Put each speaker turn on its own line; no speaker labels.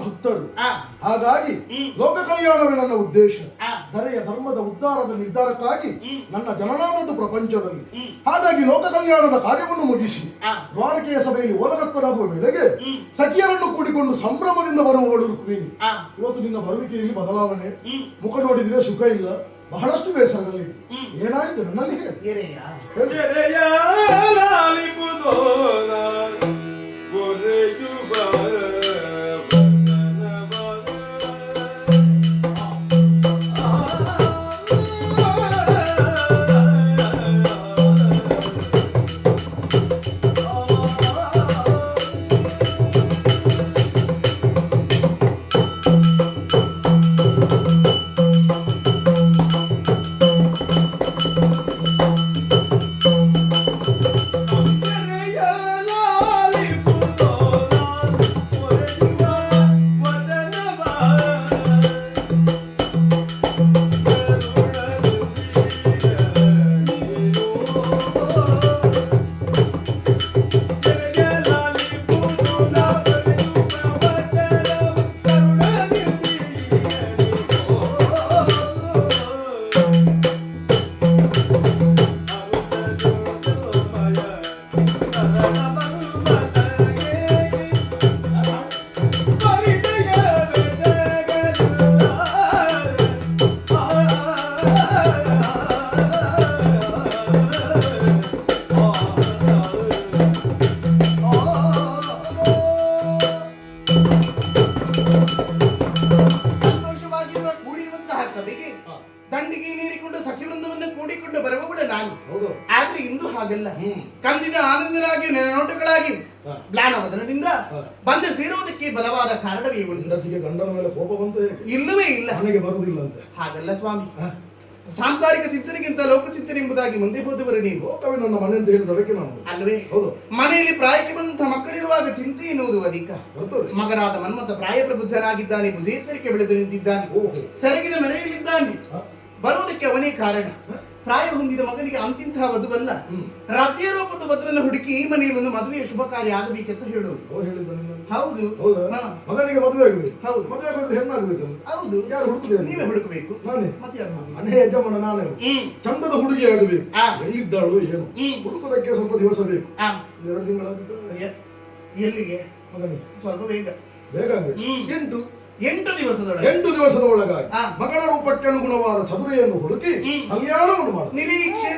ಭಕ್ತರು
ಆ,
ಹಾಗಾಗಿ ಲೋಕ ಕಲ್ಯಾಣವೇ ನನ್ನ ಉದ್ದೇಶ
ಆ.
ಧರೆಯ ಧರ್ಮದ ಉದ್ಧಾರದ ನಿರ್ಧಾರಕ್ಕಾಗಿ. ನನ್ನ ಜನನಾದದ್ದು ಪ್ರಪಂಚದಲ್ಲಿ ಹಾಗಾಗಿ ಲೋಕ ಕಲ್ಯಾಣದ ಕಾರ್ಯವನ್ನು ಮುಗಿಸಿ
ಆ.
ದ್ವಾರಕೆಯ ಸಭೆಯಲ್ಲಿ ಓಲಗಸ್ತರಾಗುವ ವೇಳೆಗೆ ಸಖಿಯರನ್ನು ಕೂಡಿಕೊಂಡು ಸಂಭ್ರಮದಿಂದ ಬರುವವಳು ರುಕ್ಮಿಣಿ ಇವತ್ತು ನಿನ್ನ ಬರುವಿಕೆಯಲ್ಲಿ ಬದಲಾವಣೆ. ಮುಖ ನೋಡಿದ್ರೆ ಸುಖ ಇಲ್ಲ ಬಹಳಷ್ಟು ಬೇಸರದಲ್ಲಿತ್ತು
ಹ್ಮ್.
ಏನಾಯ್ತು ನನ್ನಲ್ಲಿ ಹೇಳು.
ಕೂಡಿರುವಂತಹ ಸಭೆಗೆ ದಂಡಿಗೆ ನೀರಿಕೊಂಡು ಸಖಿವೃಂದವನ್ನು ಕೂಡಿಕೊಂಡು ಬರುವವಳು ನಾನು.
ಹೌದು.
ಆದ್ರೆ ಇಂದು ಹಾಗಲ್ಲ. ಕಂದಿದ ಆನಂದರಾಗಿ ನೆನನೋಟಗಳಾಗಿ
ಹ.
ಬಂದು ಸೇರುವುದಕ್ಕೆ ಬಲವಾದ ಕಾರಣವೇ
ಹೆಂಡತಿಗೆ ಗಂಡನ ಮೇಲೆ ಕೋಪ ಬಂತು?
ಇಲ್ಲವೇ ಇಲ್ಲ.
ನನಗೆ ಬರುವುದಿಲ್ಲ ಅಂತ
ಹಾಗಲ್ಲ ಸ್ವಾಮಿ? ಸಾಂಸಾರಿಕ ಚಿಂತನೆಗಿಂತ ಲೋಕ ಚಿಂತನೆ ಎಂಬುದಾಗಿ ಮುಂದೆ ಹೋದವರು ನೀವು.
ಕವಿ ನನ್ನ ಮನೆ ಅಂತ ಹೇಳಿದ ಅದಕ್ಕೆ ನಾನು.
ಅಲ್ವೇ
ಹೌದು.
ಮನೆಯಲ್ಲಿ ಪ್ರಾಯಕ್ಕೆ ಬಂದಂತಹ ಮಕ್ಕಳಿರುವಾಗ ಚಿಂತೆ ಎನ್ನುವುದು ಅಧಿಕ. ಮಗನಾದ ಮನ್ಮಥ ಪ್ರಾಯ ಪ್ರಬುದ್ಧನಾಗಿದ್ದಾನೆ ಭುಜೇತರಿಕೆ ಬೆಳೆದು ನಿಂತಿದ್ದಾನೆ.
ಓಹೋ.
ಸೆರಗಿನ ಮನೆಯಲ್ಲಿದ್ದಾನೆ? ಬರುವುದಕ್ಕೆ ಅವನೇ ಕಾರಣ. ಪ್ರಾಯ ಹೊಂದಿದ ಮಗನಿಗೆ ಅಂತಿಂತಹ ವಧುವಲ್ಲ. ರತಿಯ ರೂಪದ ವಧುವನ್ನು ಹುಡುಕಿ ಈ ಮನೆಯಲ್ಲಿ ಒಂದು ಮದುವೆಯ ಶುಭ ಕಾರ್ಯ ಆಗಬೇಕಂತ
ನಿನ್ನನ್ನು
ಹೌದು.
ಮಗನಿಗೆ ಮದುವೆ ಆಗಬೇಕು.
ಹೌದು.
ಮದುವೆ ಆಗಬೇಕು ಹೆಣ್ಣಾಗಬೇಕಲ್ಲ
ಹೌದು.
ಯಾರು ಹುಡುಕುದೇ
ನೀವೇ ಹುಡುಕಬೇಕು.
ನಾನೇ.
ಮತ್ತೆ ಯಾರು?
ಮನೆ ಯಜಮಾನ ನಾನೇ. ಚಂದದ ಹುಡುಗಿ ಆಗಬೇಕು. ಎಲ್ಲಿದ್ದಾಳು ಏನು. ಹುಡುಕೋದಕ್ಕೆ ಸ್ವಲ್ಪ ದಿವಸ ಬೇಕು. ಎರಡು
ಎ- ಎಲ್ಲಿಗೆ?
ಮಗನಿಗೆ.
ಸ್ವಲ್ಪ ಬೇಗ.
ಬೇಗ ಆಗ್ಬೇಕು. ಎಂಟು
ಎಂಟು ದಿವಸದೊಳಗೆ
ಎಂಟು ದಿವಸದ ಒಳಗಾಗಿ. ಮಗಳ ರೂಪಕ್ಕೆ ಅನುಗುಣವಾದ ಚದುರೆಯನ್ನು ಹುಡುಕಿ. ಕಲ್ಯಾಣವನ್ನು ಮಾಡು
ನಿರೀಕ್ಷೆ